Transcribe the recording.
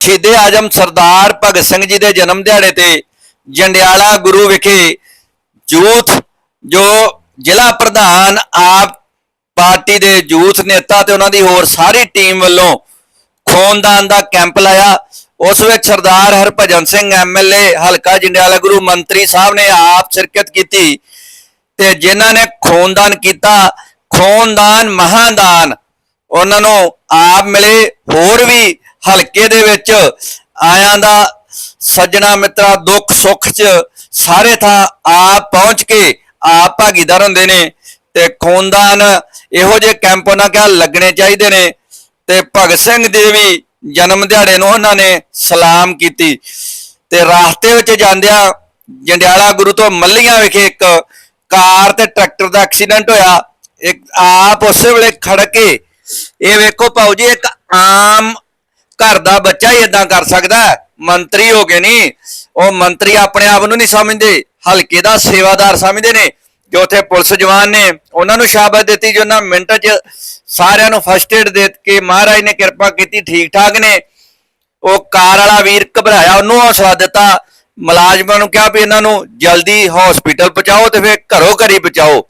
ਸ਼ਹੀਦੇ ਆਜਮ ਸਰਦਾਰ ਭਗਤ ਸਿੰਘ ਜੀ ਦੇ ਜਨਮ ਦਿਹਾੜੇ ਤੇ ਜੰਡਿਆਲਾ ਗੁਰੂ ਵਿਖੇ ਯੂਥ ਜੋ ਜ਼ਿਲ੍ਹਾ ਪ੍ਰਧਾਨ ਆਪ ਪਾਰਟੀ ਦੇ ਯੂਥ ਨੇਤਾ ਤੇ ਉਹਨਾਂ ਦੀ ਹੋਰ ਸਾਰੀ ਟੀਮ ਵੱਲੋਂ ਖੂਨਦਾਨ ਦਾ ਕੈਂਪ ਲਾਇਆ। ਉਸ ਵਿੱਚ ਸਰਦਾਰ ਹਰਭਜਨ ਸਿੰਘ ਐਮਐਲਏ ਹਲਕਾ ਜੰਡਿਆਲਾ ਗੁਰੂ ਮੰਤਰੀ ਸਾਹਿਬ ਨੇ ਆਪ ਸ਼ਿਰਕਤ ਕੀਤੀ ਤੇ ਜਿਨ੍ਹਾਂ ਨੇ ਖੂਨਦਾਨ ਕੀਤਾ, ਖੂਨਦਾਨ ਮਹਾਦਾਨ ਉਹਨਾਂ ਨੂੰ ਆਪ ਮਿਲੇ, ਹੋਰ ਵੀ ਹਲਕੇ ਦੇ ਵਿੱਚ ਆਇਆਂ ਦਾ ਸੱਜਣਾ ਮਿੱਤਰਾ ਦੁੱਖ ਸੁੱਖ 'ਚ ਸਾਰੇ ਥਾਂ ਆਪ ਪਹੁੰਚ ਕੇ ਆਪ ਭਾਗੀਦਾਰ ਹੁੰਦੇ ਨੇ ਤੇ ਖੂਨਦਾਨ ਇਹੋ ਜਿਹੇ ਕੈਂਪ ਉਹਨਾਂ ਕਿਹਾ ਲੱਗਣੇ ਚਾਹੀਦੇ ਨੇ ਤੇ ਭਗਤ ਸਿੰਘ ਦੇ ਵੀ ਜਨਮ ਦਿਹਾੜੇ ਨੂੰ ਉਹਨਾਂ ਨੇ ਸਲਾਮ ਕੀਤੀ। ਤੇ ਰਾਸਤੇ ਵਿੱਚ ਜਾਂਦਿਆਂ ਜੰਡਿਆਲਾ ਗੁਰੂ ਤੋਂ ਮੱਲੀਆਂ ਵਿਖੇ ਇੱਕ ਕਾਰ ਤੇ ਟਰੈਕਟਰ ਦਾ ਐਕਸੀਡੈਂਟ ਹੋਇਆ। ਇੱਕ ਆਪ ਉਸੇ ਵੇਲੇ ਖੜ ਕੇ ਇਹ ਵੇਖੋ ਭਾਊ ਜੀ, ਇੱਕ ਆਮ ਘਰ ਦਾ ਬੱਚਾ ਹੀ ਇਦਾਂ ਕਰ ਸਕਦਾ ਮੰਤਰੀ ਹੋ ਗਏ ਨਹੀਂ ਉਹ ਮੰਤਰੀ ਆਪਣੇ ਆਪ ਨੂੰ ਨਹੀਂ ਸਮਝਦੇ, ਹਲਕੇ ਦਾ ਸੇਵਾਦਾਰ ਸਮਝਦੇ ਨੇ। ਜੋ ਉੱਥੇ ਪੁਲਿਸ ਜਵਾਨ ਨੇ, ਉਹਨਾਂ ਨੂੰ ਸ਼ਾਬਾਸ਼ ਦਿੱਤੀ ਜੋ, ਉਹਨਾਂ ਮਿੰਟ 'ਚ ਸਾਰਿਆਂ ਨੂੰ ਫਸਟ ਏਡ ਦੇ ਕੇ ਮਹਾਰਾਜ ਨੇ ਕਿਰਪਾ ਕੀਤੀ ਠੀਕ ਠਾਕ ਨੇ। ਉਹ ਕਾਰ ਵਾਲਾ ਵੀਰ ਘਬਰਾਇਆ, ਉਹਨੂੰ ਹੌਸਲਾ ਦਿੱਤਾ। ਮੁਲਾਜ਼ਮਾਂ ਨੂੰ ਕਿਹਾ ਵੀ ਇਹਨਾਂ ਨੂੰ ਜਲਦੀ ਹਸਪੀਟਲ ਪਹੁੰਚਾਓ ਤੇ ਫਿਰ ਘਰੋਂ ਘਰੀ ਬਚਾਓ